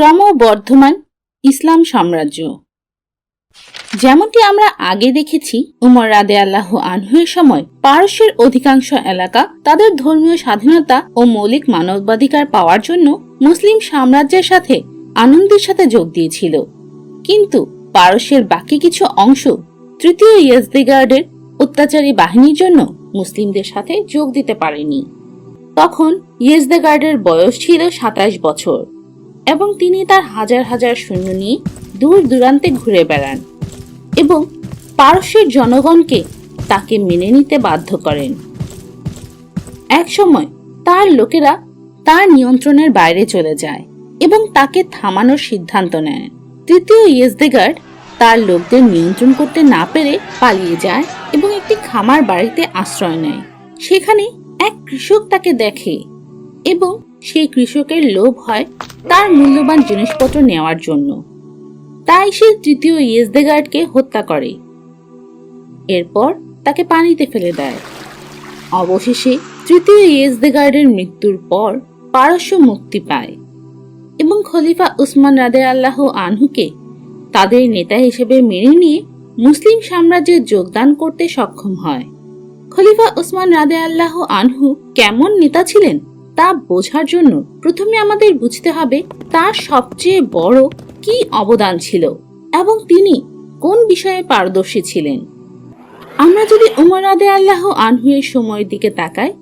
ক্রমবর্ধমান ইসলাম সাম্রাজ্য। যেমনটি আমরা আগে দেখেছি, উমর রাদে আল্লাহ আনহুয়ের সময় পারস্যের অধিকাংশ এলাকা তাদের ধর্মীয় স্বাধীনতা ও মৌলিক মানবাধিকার পাওয়ার জন্য মুসলিম সাম্রাজ্যের সাথে আনন্দের সাথে যোগ দিয়েছিল। কিন্তু পারস্যের বাকি কিছু অংশ তৃতীয় ইয়েজদিগার্ডের অত্যাচারী বাহিনীর জন্য মুসলিমদের সাথে যোগ দিতে পারেনি। তখন ইয়েজদেগার্ডের বয়স ছিল সাতাশ বছর। এবং তিনি তার হাজার হাজার সৈন্য নিয়ে দূর দূরান্তে ঘুরে বেড়ান এবং পারস্যের জনগণকে তাকে মেনে নিতে বাধ্য করেন। একসময় তার লোকেরা তার নিয়ন্ত্রণের বাইরে চলে যায় এবং তাকে থামানোর সিদ্ধান্ত নেয়। তৃতীয় ইয়েজদেগার্ড তার লোকদের নিয়ন্ত্রণ করতে না পেরে পালিয়ে যায় এবং একটি খামার বাড়িতে আশ্রয় নেয়। সেখানে এক কৃষক তাকে দেখে এবং সেই কৃষকের লোভ হয় তার মূল্যবান জিনিসপত্র নেওয়ার জন্য। তাই সে তৃতীয় ইয়েজদেগার্ডকে হত্যা করে। এরপর তাকে পানিতে ফেলে দেয়। অবশেষে তৃতীয় ইয়েজদেগার্ডের মৃত্যুর পর পারস্য মুক্তি পায় এবং খলিফা উসমান রাদে আল্লাহ আনহুকে তাদের নেতা হিসেবে মেনে নিয়ে মুসলিম সাম্রাজ্যে যোগদান করতে সক্ষম হয়। খলিফা উসমান রাদে আল্লাহ আনহু কেমন নেতা ছিলেন? তা বোঝার জন্য প্রথমে আমাদের বুঝতে হবে তার সবচেয়ে বড় কি অবদান ছিল এবং তিনি কোন বিষয়ে পারদর্শী ছিলেন। আমরা যদি উমর আদে আল্লাহ আনহুয়ের সময়ের দিকে তাকাই,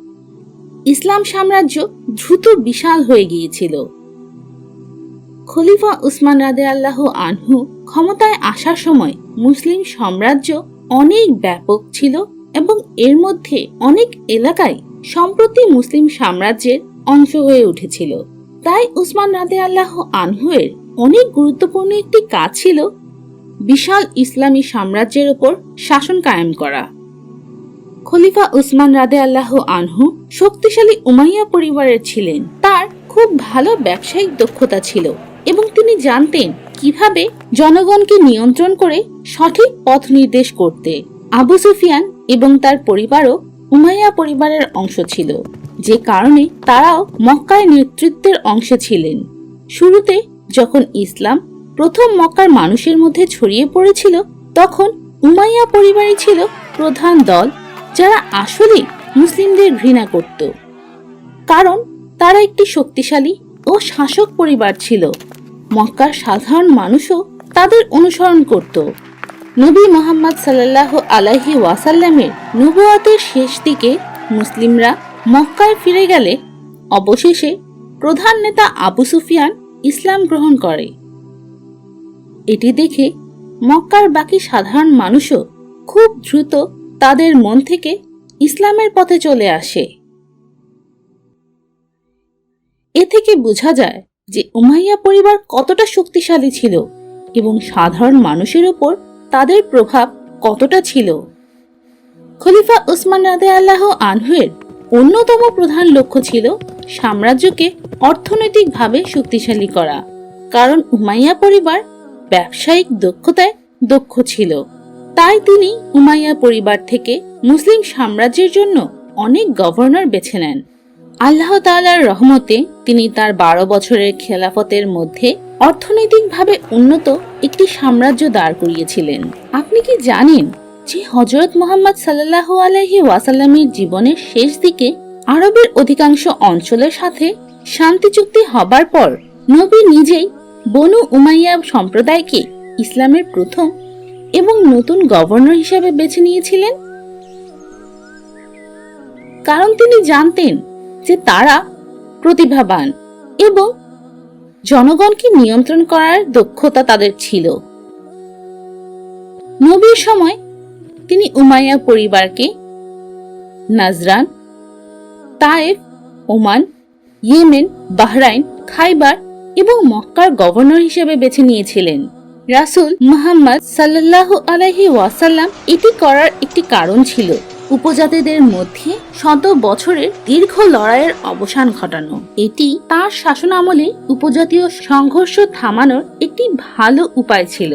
ইসলাম সাম্রাজ্য দ্রুত বিশাল হয়ে গিয়েছিল। খলিফা উসমান রাদে আল্লাহ আনহু ক্ষমতায় আসার সময় মুসলিম সাম্রাজ্য অনেক ব্যাপক ছিল এবং এর মধ্যে অনেক এলাকায় সম্প্রতি মুসলিম সাম্রাজ্যের অংশ হয়ে উঠেছিল। তাই উসমান রাদে আল্লাহ আনহুয়ের অনেক গুরুত্বপূর্ণ একটি কাজ ছিল বিশাল ইসলামী সাম্রাজ্যের ওপর শাসন কায়েম করা। খলিফা উসমান রাদে আল্লাহ আনহু শক্তিশালী উমাইয়া পরিবারের ছিলেন। তার খুব ভালো ব্যবসায়িক দক্ষতা ছিল এবং তিনি জানতেন কীভাবে জনগণকে নিয়ন্ত্রণ করে সঠিক পথ নির্দেশ করতে। আবু সুফিয়ান এবং তার পরিবারও উমাইয়া পরিবারের অংশ ছিল। যে কারণে তারাও মক্কায় নেতৃত্বের অংশে ছিলেন। শুরুতে যখন ইসলাম প্রথম মক্কার মানুষের মধ্যে ছড়িয়ে পড়েছিল, তখন উমাইয়া পরিবারই ছিল প্রধান দল, যারা আসলে মুসলিমদের ঘৃণা করত। কারণ তারা একটি শক্তিশালী ও শাসক পরিবার ছিল। মক্কার সাধারণ মানুষও তাদের অনুসরণ করত। নবী মোহাম্মদ সাল্লাহ আলাহি ওয়াসাল্লামের নবুয়াতের শেষ দিকে মুসলিমরা মক্কায় ফিরে গেলে অবশেষে প্রধান নেতা আবু সুফিয়ান ইসলাম গ্রহণ করে। এটি দেখে মক্কার বাকি সাধারণ মানুষও খুব দ্রুত তাদের মন থেকে ইসলামের পথে চলে আসে। এ থেকে বোঝা যায় যে উমাইয়া পরিবার কতটা শক্তিশালী ছিল এবং সাধারণ মানুষের উপর তাদের প্রভাব কতটা ছিল। খলিফা উসমান রাদে আল্লাহ আনহুয়ের অন্যতম প্রধান লক্ষ্য ছিল সাম্রাজ্যকে অর্থনৈতিকভাবে শক্তিশালী করা। কারণ উমাইয়া পরিবার ব্যবসায়িক দক্ষতায় দক্ষ ছিল। তাই তিনি উমাইয়া পরিবার থেকে মুসলিম সাম্রাজ্যের জন্য অনেক গভর্নর বেছে নেন। আল্লাহ তাআলার রহমতে তিনি তার বারো বছরের খেলাফতের মধ্যে অর্থনৈতিকভাবে উন্নত একটি সাম্রাজ্য দাঁড় করিয়েছিলেন। আপনি কি জানেন যে হজরত মোহাম্মদ সাল্লাহ আলহি ওয়াসাল্লামের জীবনের শেষ দিকে আরবের অধিকাংশ অঞ্চলের সাথে শান্তি চুক্তি হবার পর নবী নিজেই বনু উমাইয়া সম্প্রদায়কে ইসলামের প্রথম এবং নতুন গভর্নর হিসেবে বেছে নিয়েছিলেন। কারণ তিনি জানতেন যে তারা প্রতিভাবান এবং জনগণকে নিয়ন্ত্রণ করার দক্ষতা তাদের ছিল। নবীর সময় তিনি উমাইয়া পরিবারকে, Najran, Taif, Oman, Yemen, Bahrain, Khaibar এবং মক্কার গভর্নর হিসেবে বেছে নিয়েছিলেন। রাসূল মুহাম্মদ সাল্লাল্লাহু আলাইহি ওয়াসাল্লাম এটি করার একটি কারণ ছিল। উপজাতিদের মধ্যে শত বছরের দীর্ঘ লড়াইয়ের অবসান ঘটানো। এটি তার শাসনামলে উপজাতীয় সংঘর্ষ থামানোর একটি ভালো উপায় ছিল।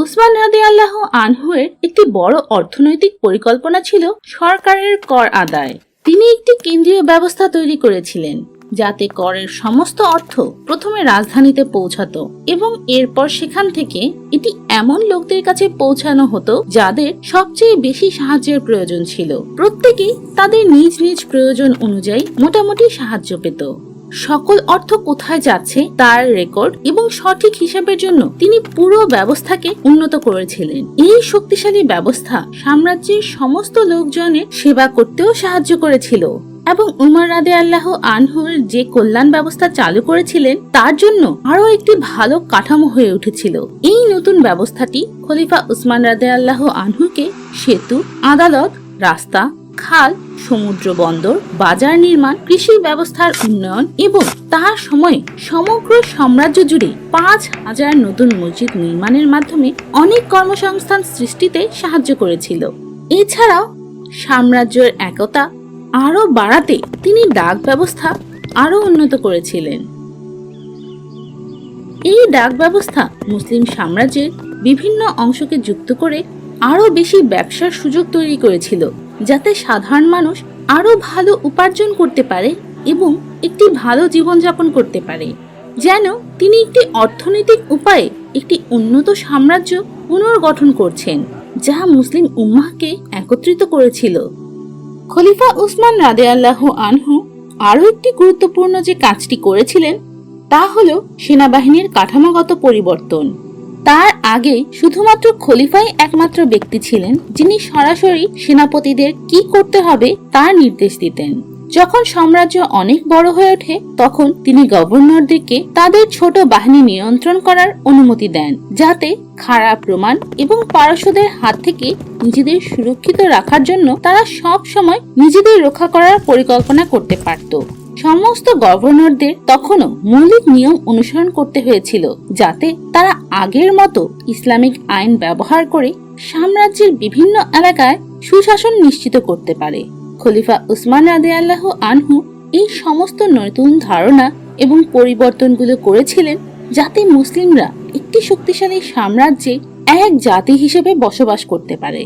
উসমান রাদি আল্লাহ আনহুয়ের একটি বড় অর্থনৈতিক পরিকল্পনা ছিল সরকারের কর আদায়। তিনি একটি কেন্দ্রীয় ব্যবস্থা তৈরি করেছিলেন, যাতে করের সমস্ত অর্থ প্রথমে রাজধানীতে পৌঁছাতো এবং এরপর সেখান থেকে এটি এমন লোকদের কাছে পৌঁছানো হতো যাদের সবচেয়ে বেশি সাহায্যের প্রয়োজন ছিল। প্রত্যেকেই তাদের নিজ নিজ প্রয়োজন অনুযায়ী মোটামুটি সাহায্য পেত। সকল অর্থ কোথায় যাচ্ছে তার রেকর্ড এবং সঠিক হিসাবের জন্য তিনি পুরো ব্যবস্থাকে উন্নত করেছিলেন। এই শক্তিশালী ব্যবস্থা সাম্রাজ্যের সমস্ত লোকজনের সেবা করতেও সাহায্য করেছিল এবং উমর রাদে আল্লাহ আনহুর যে কল্যাণ ব্যবস্থা চালু করেছিলেন, তার জন্য আরও একটি ভালো কাঠামো হয়ে উঠেছিল। এই নতুন ব্যবস্থাটি খলিফা উসমান রাদে আল্লাহ আনহুকে সেতু, আদালত, রাস্তা খাল, সমুদ্র বন্দর, বাজার নির্মাণ, কৃষি ব্যবস্থার উন্নয়ন এবং তার সময়ে সমগ্র সাম্রাজ্য জুড়ে পাঁচ হাজার নতুন মসজিদ নির্মাণের মাধ্যমে অনেক কর্মসংস্থান সৃষ্টিতে সাহায্য করেছিল। এছাড়াও সাম্রাজ্যের একতা আরও বাড়াতে তিনি ডাক ব্যবস্থা আরও উন্নত করেছিলেন। এই ডাক ব্যবস্থা মুসলিম সাম্রাজ্যের বিভিন্ন অংশকে যুক্ত করে আরও বেশি ব্যবসার সুযোগ তৈরি করেছিল। যাতে সাধারণ মানুষ আরও ভালো উপার্জন করতে পারে এবং একটি ভালো জীবনযাপন করতে পারে। যেন তিনি একটি অর্থনৈতিক উপায়ে একটি উন্নত সাম্রাজ্য পুনর্গঠন করছেন, যা মুসলিম উম্মাহকে একত্রিত করেছিল। খলিফা উসমান রাদে আল্লাহ আনহু আরও একটি গুরুত্বপূর্ণ যে কাজটি করেছিলেন, তা হল সেনাবাহিনীর কাঠামোগত পরিবর্তন। তার আগে শুধুমাত্র খলিফাই একমাত্র ব্যক্তি ছিলেন, যিনি সরাসরি সেনাপতিদের কি করতে হবে তার নির্দেশ দিতেন। যখন সাম্রাজ্য অনেক বড় হয়ে ওঠে, তখন তিনি গভর্নরদেরকে তাদের ছোট বাহিনী নিয়ন্ত্রণ করার অনুমতি দেন, যাতে খারাপ প্রমাণ এবং পারস্যদের হাত থেকে নিজেদের সুরক্ষিত রাখার জন্য তারা সব সময় নিজেদের রক্ষা করার পরিকল্পনা করতে পারত। সমস্ত গভর্নরদের তখনও মৌলিক নিয়ম অনুসরণ করতে হয়েছিল, যাতে তারা আগের মতো ইসলামিক আইন ব্যবহার করে সাম্রাজ্যের বিভিন্ন এলাকায় সুশাসন নিশ্চিত করতে পারে। খলিফা উসমান রাদে আল্লাহ আনহু এই সমস্ত নতুন ধারণা এবং পরিবর্তনগুলো করেছিলেন যাতে মুসলিমরা একটি শক্তিশালী সাম্রাজ্যে এক জাতি হিসেবে বসবাস করতে পারে।